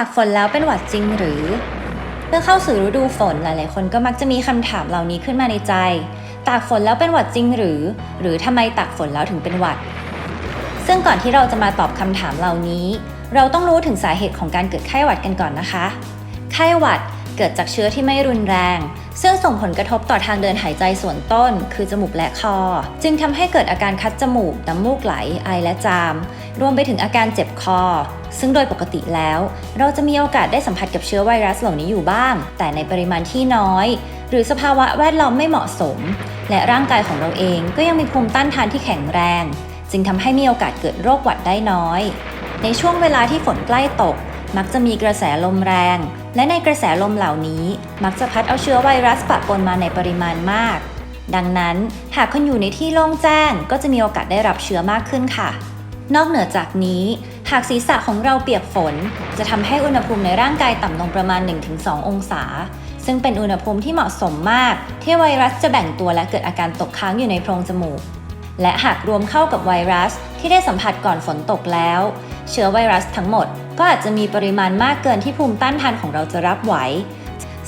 ากฝนแล้วเป็นหวัดจริงหรือ เมื่อเข้าสู่ฤดูฝนหลาย ๆ คนก็มักจะมีคำถามเหล่านี้ขึ้นมาในใจ ตากฝนแล้วเป็นหวัดจริงหรือ หรือทำไมตากฝนแล้วถึงเป็นหวัด ซึ่งก่อนที่เราจะมาตอบคำถามเหล่านี้ เราต้องรู้ถึงสาเหตุของการเกิดไข้หวัดกันก่อนนะคะ ไข้หวัดเเกิดจากเชื้อที่ไม่รุนแรง ซึ่งส่งผลกระทบต่อทางเดินหายใจส่วนต้น คือจมูกและคอ จึงทำให้เกิดอาการคัดจมูก น้ำมูกไหล ไอและจาม รวมไปถึงอาการเจ็บคอ ซึ่งโดยปกติแล้ว เราจะมีโอกาสได้สัมผัสกับเชื้อไวรัสเหล่านี้อยู่บ้าง แต่ในปริมาณที่น้อย หรือสภาวะแวดล้อมไม่เหมาะสม และร่างกายของเราเองก็ยังมีภูมิต้านทานที่แข็งแรง จึงทำให้มีโอกาสเกิดโรคหวัดได้น้อย ในช่วงเวลาที่ฝนใกล้ตก มักจะมีกระแสลมแรง และในกระแสลมเหล่านี้ มักจะพัดเอาเชื้อไวรัสปะปนมาในปริมาณมาก ดังนั้นหากคุณอยู่ในที่โล่งแจ้ง ก็จะมีโอกาสได้รับเชื้อมากขึ้นค่ะ นอกเหนือจากนี้ หากศีรษะของเราเปียกฝน จะทำให้อุณหภูมิในร่างกายต่ำลงประมาณ 1-2 องศา ซึ่งเป็นอุณหภูมิที่เหมาะสมมาก ที่ไวรัสจะแบ่งตัวและเกิดอาการตกค้างอยู่ในโพรงจมูกและหากรวมเข้ากับไวรัสที่ได้สัมผัสก่อนฝนตกแล้ว เชื้อไวรัสทั้งหมด ก็อาจจะมีปริมาณมากเกินที่ภูมิต้านทานของเราจะรับไหว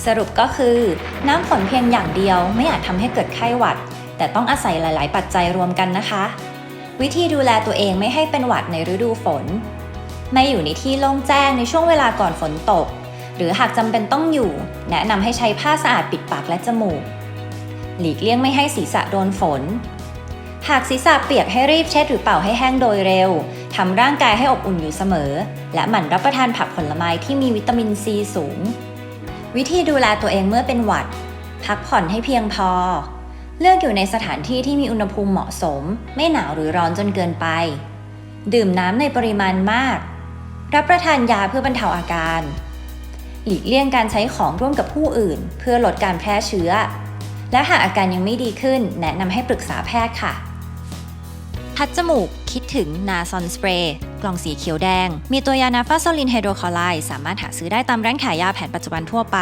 สรุปก็คือ น้ำฝนเพียงอย่างเดียวไม่อาจทำให้เกิดไข้หวัด แต่ต้องอาศัยหลาย ๆ ปัจจัยรวมกันนะคะ วิธีดูแลตัวเองไม่ให้เป็นหวัดในฤดูฝน ไม่อยู่ในที่โล่งแจ้งในช่วงเวลาก่อนฝนตก หรือหากจำเป็นต้องอยู่ แนะนำให้ใช้ผ้าสะอาดปิดปากและจมูก หลีกเลี่ยงไม่ให้ศีรษะโดนฝน หากศีรษะเปียกให้รีบเช็ดหรือเป่าให้แห้งโดยเร็ว ทำร่างกายให้อบอุ่นอยู่เสมอ และหมั่นรับประทานผักผลไม้ที่มีวิตามินซีสูง วิธีดูแลตัวเองเมื่อเป็นหวัด พักผ่อนให้เพียงพอ เลือกอยู่ในสถานที่ที่มีอุณหภูมิเหมาะสม ไม่หนาวหรือร้อนจนเกินไป ดื่มน้ำในปริมาณมาก รับประทานยาเพื่อบรรเทาอาการ หลีกเลี่ยงการใช้ของร่วมกับผู้อื่น เพื่อลดการแพร่เชื้อ และหากอาการยังไม่ดีขึ้น แนะนำให้ปรึกษาแพทย์ค่ะ พัดจมูก คิดถึงนาซอนสเปรย์กล่องสีเขียวแดง มีตัวยานาฟาโซลินไฮโดรคลอไรด์สามารถหาซื้อได้ตามร้านขายยาแผนปัจจุบันทั่วไป